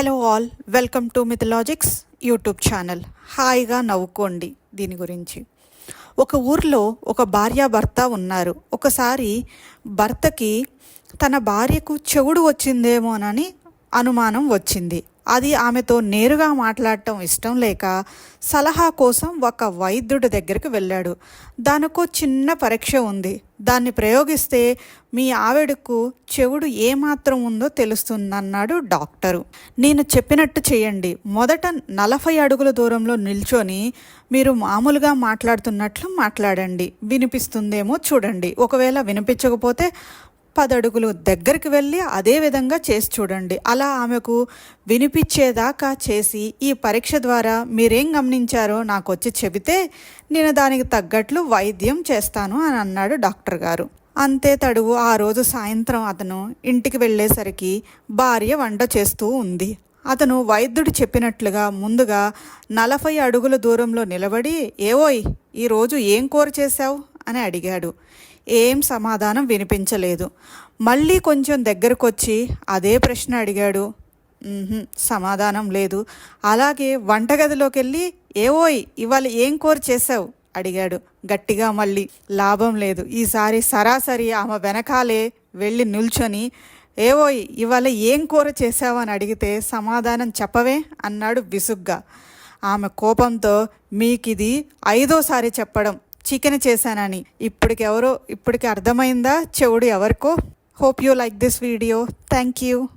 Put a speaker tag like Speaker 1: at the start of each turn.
Speaker 1: Hello all welcome to Mythologics YouTube channel. హాయిగా నవ్వుకోండి దీని గురించి. ఒక ఊర్లో ఒక భార్యాభర్త ఉన్నారు. ఒకసారి భర్తకి తన భార్యకు చెవుడు వచ్చిందేమోనని అనుమానం వచ్చింది. అది ఆమెతో నేరుగా మాట్లాడటం ఇష్టం లేక సలహా కోసం ఒక వైద్యుడి దగ్గరికి వెళ్ళాడు. దానికో చిన్న పరీక్ష ఉంది. దాన్ని ప్రయోగిస్తే మీ ఆవిడకు చెవుడు ఏమాత్రం ఉందో తెలుస్తుందన్నాడు డాక్టరు. నేను చెప్పినట్టు చేయండి. మొదట నలభై అడుగుల దూరంలో నిల్చొని మీరు మామూలుగా మాట్లాడుతున్నట్లు మాట్లాడండి. వినిపిస్తుందేమో చూడండి. ఒకవేళ వినిపించకపోతే పదడుగులు దగ్గరికి వెళ్ళి అదే విధంగా చేసి చూడండి. అలా ఆమెకు వినిపించేదాకా చేసి ఈ పరీక్ష ద్వారా మీరేం గమనించారో నాకు వచ్చి చెబితే నేను దానికి తగ్గట్లు వైద్యం చేస్తాను అని అన్నాడు డాక్టర్ గారు. అంతే తడువు ఆ రోజు సాయంత్రం అతను ఇంటికి వెళ్ళేసరికి భార్య వంట చేస్తూ ఉంది. అతను వైద్యుడు చెప్పినట్లుగా ముందుగా నలభై అడుగుల దూరంలో నిలబడి ఏవోయ్ ఈరోజు ఏం కూర చేశావు? అని అడిగాడు. ఏం సమాధానం వినిపించలేదు. మళ్ళీ కొంచెం దగ్గరకొచ్చి అదే ప్రశ్న అడిగాడు. సమాధానం లేదు. అలాగే వంటగదిలోకి వెళ్ళి ఏవోయ్ ఇవాళ ఏం కోర చేసావు అడిగాడు. గట్టిగా మళ్ళీ లాభం లేదు. ఈసారి సరాసరి ఆమె వెనకాలే వెళ్ళి నిల్చొని ఏవోయ్ ఇవాళ ఏం కూర చేసావని అడిగితే సమాధానం చెప్పవే అన్నాడు విసుగ్గా. ఆమె కోపంతో మీకిది ఐదోసారి చెప్పడం. చికెన్ చేశానని. ఇప్పటికి ఎవరో ఇప్పటికి అర్థమైందా? చెవుడు ఎవరికో? Hope you like this video thank you